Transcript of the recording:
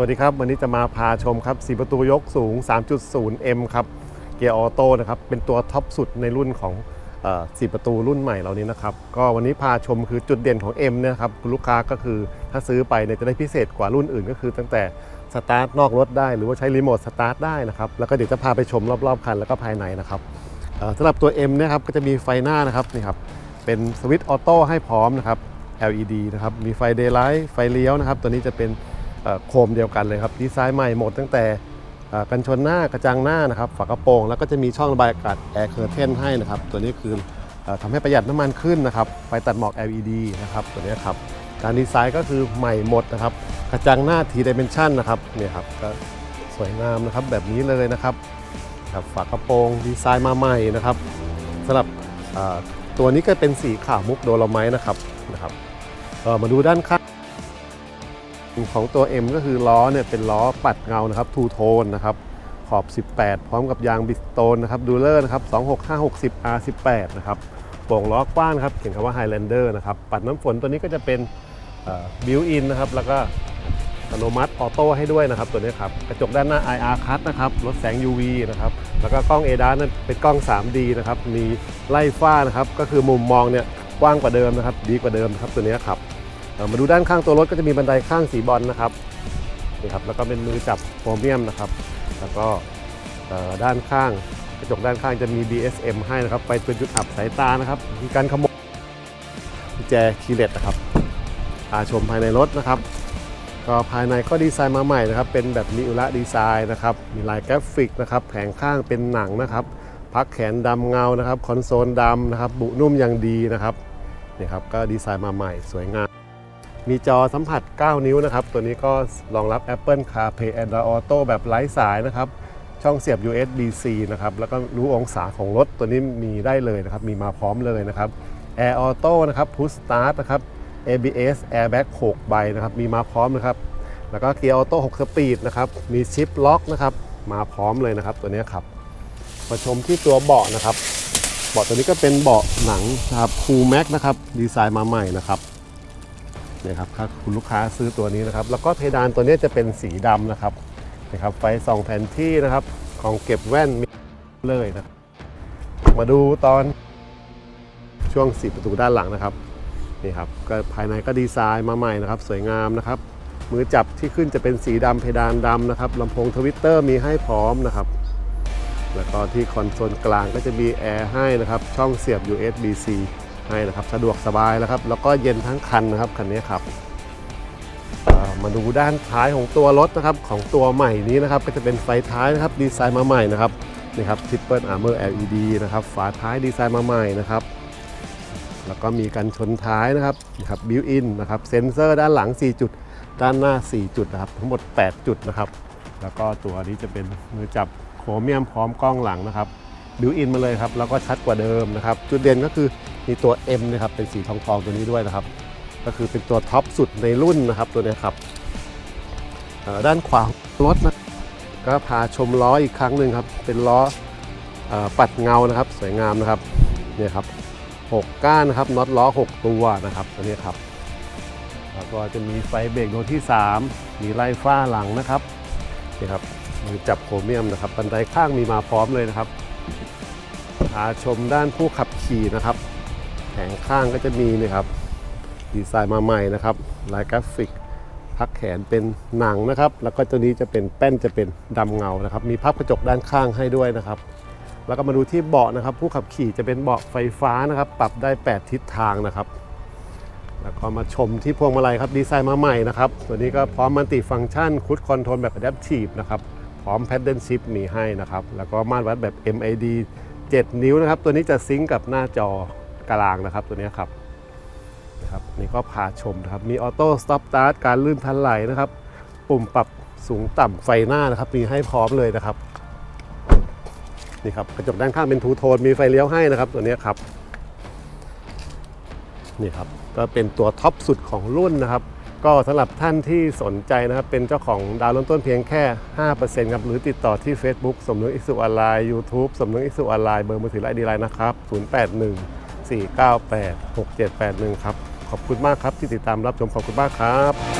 วัสดีครับวันนี้จะมาพาชมครับ4ประตูยกสูง 3.0M ครับเกียร์ออโต้นะครับเป็นตัวท็อปสุดในรุ่นของเอ่อ4ประตูรุ่นใหม่เหล่านี้นะครับก็วันนี้พาชมคือจุดเด่นของ M เนี่ยครับคุณลูกค้าก็คือถ้าซื้อไปเนี่ยจะได้พิเศษกว่ารุ่นอื่น ก็คือตั้งแต่สตาร์ทนอกรถได้ หรือว่าใช้รีโมทสตาร์ทได้นะครับแล้วก็เดี๋ยวจะพาไปชมรอบๆคันแล้วก็ภายในนะครับสำหรับตัว M เนะครับก็จะมีไฟหน้านะครับนี่ครับเป็นสวิตช์ออโต้ให้พร้อมนะครับ LED นะครับมีไฟ Daylight ไฟเลี้ยวนะครับตัวนี้จะเป็น โคมเดียวกันเลยครับดีไซน์ใหม่หมดตั้งแต่กันชนหน้ากระจังหน้านะครับฝากระโปรง แล้วก็จะมีช่องระบายอากาศ Air Curtain ให้นะครับ ตัวนี้คืออ่อทำให้ประหยัดน้ำมันขึ้นนะครับไฟตัดหมอก LED นะครับตัวนี้ครับการดีไซน์ก็คือใหม่หมดนะครับกระจังหน้า T Dimension นะครับเนี่ยครับก็สวยงามนะครับแบบนี้เลยนะครับครับฝากระโปรงดีไซน์มาใหม่นะครับสำหรับตัวนี้ก็เป็นสีขาวมุกโดโลไมต์นะครับนะครับมาดูด้านข้าง ของตัว M ก็คือล้อเนี่ยเป็นล้อปัดเงานะครับทูโทนนะครับขอบ 18 พร้อมกับยางบิสโตนนะครับดูเลอร์นะครับ26560 R18 นะครับโป่งล้อกว้างครับเขียนคำว่า Highlander นะครับปัดน้ำฝนตัวนี้ก็จะเป็นบิวอินนะครับแล้วก็อัตโนมัติออโต้ให้ด้วยนะครับตัวนี้ครับกระจกด้านหน้า IR cut นะครับลดแสง UV นะครับแล้วก็กล้อง ADAS นั้นเป็นกล้อง 3D นะครับมีไล่ฟ้านะครับก็คือมุมมองเนี่ยกว้างกว่าเดิมนะครับดีกว่าเดิมครับตัวนี้ครับ มาดูด้านข้างตัวรถก็จะมีบันไดข้างสีบอลนะครับนี่ครับแล้วก็เป็นมือจับโครเมียมนะครับ แล้วก็ด้านข้างกระจกด้านข้างจะมี BSM ให้นะครับ ไปเป็นจุดอับสายตานะครับมีการขโมยกุญแจคีเลสนะครับพาชมภายในรถนะครับ ก็ภายในก็ดีไซน์มาใหม่นะครับ เป็นแบบมิอุระดีไซน์นะครับ มีลายกราฟิกนะครับ แผงข้างเป็นหนังนะครับ พักแขนดำเงานะครับ คอนโซลดำนะครับ บุนุ่มอย่างดีนะครับนี่ครับ ก็ดีไซน์มาใหม่สวยงาม มีจอสัมผัส 9 นิ้วนะครับ ตัวนี้ก็รองรับ Apple CarPlay Android Auto แบบไร้สายนะครับ ช่องเสียบ USB-C นะครับ แล้วก็รู้องศาของรถตัวนี้มีได้เลยนะครับ มีมาพร้อมเลยนะครับ Air Auto นะครับ Push Start นะครับ ABS Airbag 6 ใบนะครับ มีมาพร้อมนะครับ แล้วก็เกียร์ออโต้6สปีดนะครับ มีชิปล็อกนะครับ มาพร้อมเลยนะครับ ตัวนี้ครับ มาชมที่ตัวเบาะนะครับ เบาะตัวนี้ก็เป็นเบาะหนังนะครับคูแม็กนะครับ ดีไซน์มาใหม่นะครับ นี่ยครับถ้าคุณลูกค้าซื้อตัวนี้นะครับ แล้วก็เพดานตัวนี้จะเป็นสีดำนะครับนะครับ ไฟส่องแผนที่นะครับ ของเก็บแว่นมีเลยนะมาดูตอนช่วงสีประตูด้านหลังนะครับนี่ครับก็ภายในก็ดีไซน์มาใหม่นะครับ สวยงามนะครับ มือจับที่ขึ้นจะเป็นสีดำเพดานดำนะครับลำโพงทวิตเตอร์มีให้พร้อมนะครับ แล้วก็ที่คอนโซลกลางก็จะมีแอร์ให้นะครับ ช่องเสียบ USB-C ให้นะครับสะดวกสบายนะครับ แล้วก็เย็นทั้งคันนะครับคันนี้ครับมาดูด้านท้ายของตัวรถนะครับของตัวใหม่นี้นะครับ ก็จะเป็นไฟท้ายนะครับดีไซน์มาใหม่นะครับนี่ครับ Triple Armor LED นะครับฝาท้ายดีไซน์มาใหม่นะครับแล้วก็มีกันชนท้ายนะครับนะครับบิวอินนะครับเซ็นเซอร์ด้านหลัง 4 จุด ด้านหน้า 4 จุดนะครับทั้งหมด 8 จุดนะครับ แล้วก็ตัวนี้จะเป็นมือจับโครเมียมพร้อมกล้องหลังนะครับ บิวอินมาเลยครับแล้วก็ชัดกว่าเดิมนะครับจุดเด่นก็คือมีตัว M นะครับเป็นสีทองทองๆตัวนี้ด้วยนะครับ ก็คือเป็นตัวท็อปสุดในรุ่นนะครับตัวนี้ครับด้านขวารถนะก็พาชมล้ออีกครั้งหนึ่งครับเป็นล้ออปัดเงานะครับ สวยงามนะครับเนี่ยครับ6ก้านนะครับน็อตล้อ 6 ตัวนะครับตัวนี้ครับแล้วก็จะมีไฟเบรกดวงที่ 3 มีไล่ฟ้าหลังนะครับนี่ครับมือจับโครเมียมนะครับบันไดข้างมีมาพร้อมเลยนะครับ พาชมด้านผู้ขับขี่นะครับ แผงข้างก็จะมีนี่ครับ ดีไซน์มาใหม่นะครับลายกราฟิก พักแขนเป็นหนังนะครับ แล้วก็ตัวนี้จะเป็นแป้นจะเป็นดำเงานะครับ มีพับกระจกด้านข้างให้ด้วยนะครับ แล้วก็มาดูที่เบาะนะครับ ผู้ขับขี่จะเป็นเบาะไฟฟ้านะครับ ปรับได้ 8 ทิศทางนะครับ แล้วก็มาชมที่พวงมาลัยครับ ดีไซน์มาใหม่นะครับ ตัวนี้ก็พร้อมมัลติฟัง c t ชันคุดคอนโทรลแบบ Adaptive นะครับ พร้อม Paddle Shift มีให้นะครับ แล้วก็มาตรวัดแบบ MID 7 นิ้วนะครับ ตัวนี้จะซิงกับหน้าจอกลางนะครับตัวนี้ครับนะครับนี่ก็พาชมนะครับ มีออโต้สต็อปสตาร์ทการลื่นทันไหลนะครับ ปุ่มปรับสูงต่ำไฟหน้านะครับ มีให้พร้อมเลยนะครับนี่ครับกระจกด้านข้างเป็นทูโทนมีไฟเลี้ยวให้นะครับ ตัวนี้ครับนี่ครับก็เป็นตัวท็อปสุดของรุ่นนะครับ ก็สำหรับท่านที่สนใจนะครับ เป็นเจ้าของดาวเริ่มต้นเพียงแค่ 5%ครับ หรือติดต่อที่ Facebook สมนึกอิสุออนไลน์ YouTube สมนึกอิสุออนไลน์ เบอร์มือถือและดีไลน์นะครับ 081 498 6781 ครับ ขอบคุณมากครับที่ติดตามรับชมขอบคุณมากครับ